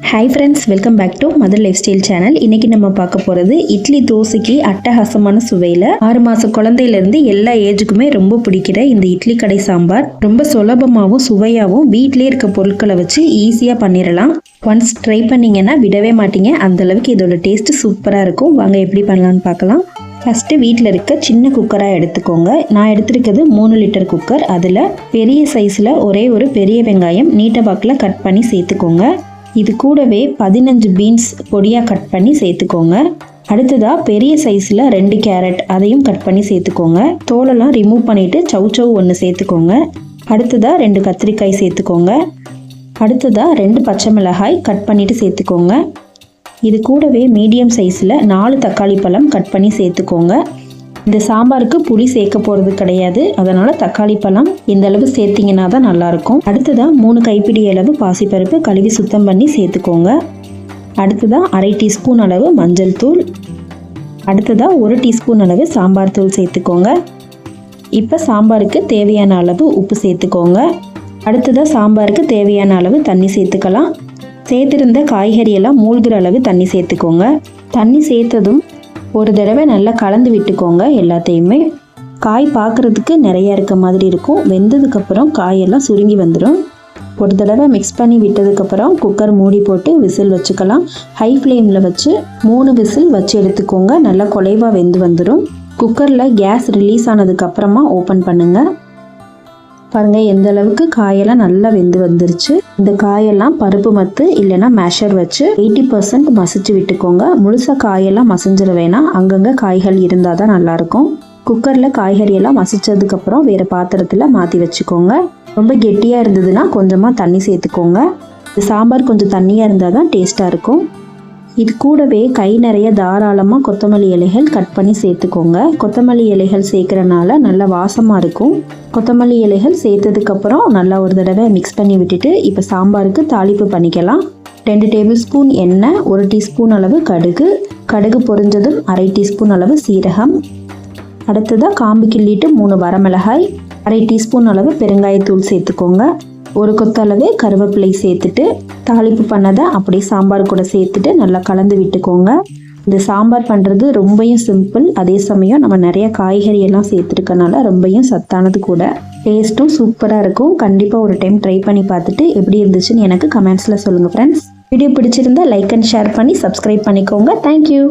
Hi friends welcome back to mother lifestyle channel இன்றைக்கி நம்ம பார்க்க போகிறது இட்லி தோசைக்கு அட்டகாசமான சுவையில் ஆறு மாத குழந்தையிலேருந்து எல்லா ஏஜுக்குமே ரொம்ப பிடிக்கிற இந்த இட்லி கடை சாம்பார். ரொம்ப சுலபமாகவும் சுவையாகவும் வீட்டிலே இருக்க பொருட்களை வச்சு ஈஸியாக பண்ணிடலாம் ஒன்ஸ் ட்ரை பண்ணிங்கன்னா விடவே மாட்டீங்க. அந்த அளவுக்கு இதோட டேஸ்ட்டு சூப்பராக இருக்கும். வாங்க எப்படி பண்ணலான்னு பார்க்கலாம். ஃபஸ்ட்டு வீட்டில் இருக்க சின்ன குக்கராக எடுத்துக்கோங்க. நான் எடுத்துருக்கிறது மூணு லிட்டர் குக்கர் அதில் பெரிய சைஸில் ஒரே ஒரு பெரிய வெங்காயம் நீட்டை பாக்கில் கட் பண்ணி சேர்த்துக்கோங்க. இது கூடவே பதினஞ்சு பீன்ஸ் பொடியாக கட் பண்ணி சேர்த்துக்கோங்க. அடுத்ததாக பெரிய சைஸில் ரெண்டு கேரட் அதையும் கட் பண்ணி சேர்த்துக்கோங்க. தோலெல்லாம் ரிமூவ் பண்ணிவிட்டு சவு சவ் ஒன்று சேர்த்துக்கோங்க. அடுத்ததாக ரெண்டு கத்திரிக்காய் சேர்த்துக்கோங்க. அடுத்ததாக ரெண்டு பச்சை மிளகாய் கட் பண்ணிவிட்டு சேர்த்துக்கோங்க. இது கூடவே மீடியம் சைஸில் நாலு தக்காளி பழம் கட் பண்ணி சேர்த்துக்கோங்க. இந்த சாம்பாருக்கு புளி சேர்க்க போகிறது கிடையாது. அதனால் தக்காளி பழம் இந்த அளவு சேர்த்திங்கன்னா தான் நல்லாயிருக்கும். அடுத்ததாக மூணு கைப்பிடி அளவு பாசிப்பருப்பு கழுவி சுத்தம் பண்ணி சேர்த்துக்கோங்க. அடுத்ததாக அரை டீஸ்பூன் அளவு மஞ்சள் தூள். அடுத்ததாக ஒரு டீஸ்பூன் அளவு சாம்பார் தூள் சேர்த்துக்கோங்க. இப்போ சாம்பாருக்கு தேவையான அளவு உப்பு சேர்த்துக்கோங்க. அடுத்ததாக சாம்பாருக்கு தேவையான அளவு தண்ணி சேர்த்துக்கலாம். சேர்த்துருந்த காய்கறியெல்லாம் மூழ்கிற அளவு தண்ணி சேர்த்துக்கோங்க. தண்ணி சேர்த்ததும் ஒரு தடவை நல்லா கலந்து விட்டுக்கோங்க. எல்லாத்தையுமே காய் பார்க்குறதுக்கு நிறையா இருக்க மாதிரி இருக்கும். வெந்ததுக்கப்புறம் காயெல்லாம் சுருங்கி வந்துடும் ஒரு தடவை மிக்ஸ் பண்ணி விட்டதுக்கப்புறம் குக்கர் மூடி போட்டு விசில் வச்சுக்கலாம். ஹை ஃப்ளேமில் வச்சு மூணு விசில் வச்சு எடுத்துக்கோங்க. நல்லா குலைவாக வெந்து வந்துடும் குக்கரில் கேஸ் ரிலீஸ் ஆனதுக்கப்புறமா ஓப்பன் பண்ணுங்கள் பாருங்கள் எந்த அளவுக்கு காயெல்லாம் நல்லா வெந்து வந்துருச்சு. இந்த காயெல்லாம் பருப்பு மத்து இல்லைன்னா மேஷர் வச்சு எயிட்டி பர்சன்ட் மசிச்சு விட்டுக்கோங்க. முழுசாக காயெல்லாம் மசிஞ்சிட வேணாம். அங்கங்கே காய்கள் இருந்தால் தான் நல்லாயிருக்கும். குக்கரில் காய்கறி எல்லாம் வேறு பாத்திரத்தில் மாற்றி வச்சுக்கோங்க. ரொம்ப கெட்டியாக இருந்ததுன்னா கொஞ்சமாக தண்ணி சேர்த்துக்கோங்க. சாம்பார் கொஞ்சம் தண்ணியாக இருந்தால் தான் டேஸ்ட்டாக இருக்கும். இது கூடவே கை நிறைய தாராளமாக கொத்தமல்லி இலைகள் கட் பண்ணி சேர்த்துக்கோங்க. கொத்தமல்லி இலைகள் சேர்க்குறனால நல்லா வாசமாக இருக்கும். கொத்தமல்லி இலைகள் சேர்த்ததுக்கப்புறம் நல்லா ஒரு தடவை மிக்ஸ் பண்ணி விட்டுட்டு இப்போ சாம்பாருக்கு தாளிப்பு பண்ணிக்கலாம். ரெண்டு டேபிள் ஸ்பூன் எண்ணெய் ஒரு டீஸ்பூன் அளவு கடுகு. கடுகு பொரிஞ்சதும் அரை டீஸ்பூன் அளவு சீரகம். அடுத்ததாக காம்பு கிள்ளிட்டு மூணு வரமிளகாய். அரை டீஸ்பூன் அளவு பெருங்காயத்தூள் சேர்த்துக்கோங்க. ஒரு கொத்தளவு கருவேப்பிலை சேர்த்துட்டு தாளிப்பு பண்ணதை அப்படியே சாம்பார் கூட சேர்த்துட்டு நல்லா கலந்து விட்டுக்கோங்க. இந்த சாம்பார் பண்ணுறது ரொம்பவும் சிம்பிள் அதே சமயம் நம்ம நிறைய காய்கறி எல்லாம் சேர்த்துருக்கனால ரொம்பவும் சத்தானது கூட. டேஸ்ட்டும் சூப்பராக இருக்கும். கண்டிப்பாக ஒரு டைம் ட்ரை பண்ணி பார்த்துட்டு எப்படி இருந்துச்சுன்னு எனக்கு கமெண்ட்ஸில் சொல்லுங்கள் ஃப்ரெண்ட்ஸ் வீடியோ பிடிச்சிருந்தா லைக் அண்ட் ஷேர் பண்ணி சப்ஸ்கிரைப் பண்ணிக்கோங்க. Thank you